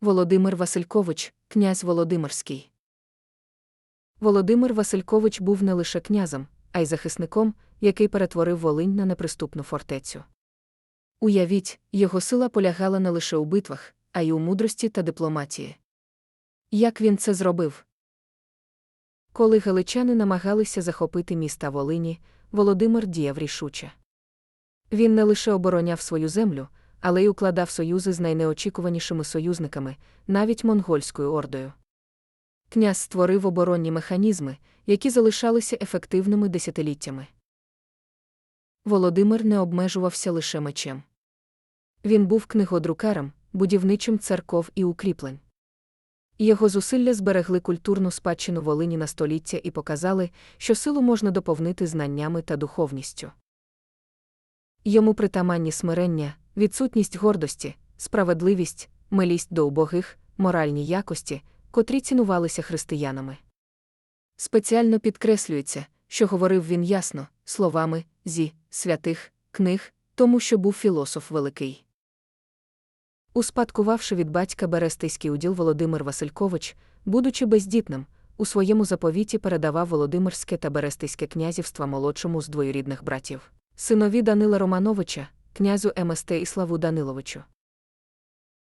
Володимир Василькович, князь Володимирський. Володимир Василькович був не лише князем, а й захисником, який перетворив Волинь на неприступну фортецю. Уявіть, його сила полягала не лише у битвах, а й у мудрості та дипломатії. Як він це зробив? Коли галичани намагалися захопити міста Волині, Володимир діяв рішуче. Він не лише обороняв свою землю, але й укладав союзи з найнеочікуванішими союзниками, навіть монгольською ордою. Князь створив оборонні механізми, які залишалися ефективними десятиліттями. Володимир не обмежувався лише мечем. Він був книгодрукарем, будівничим церков і укріплень. Його зусилля зберегли культурну спадщину Волині на століття і показали, що силу можна доповнити знаннями та духовністю. Йому притаманні смирення, відсутність гордості, справедливість, милість до убогих, моральні якості, котрі цінувалися християнами. Спеціально підкреслюється, що говорив він ясно, словами зі святих книг, тому що був філософ великий. Успадкувавши від батька Берестейський уділ Володимир Василькович, будучи бездітним, у своєму заповіті передавав Володимирське та Берестейське князівства молодшому з двоюрідних братів, синові Данила Романовича, князю МСТ Іславу Даниловичу.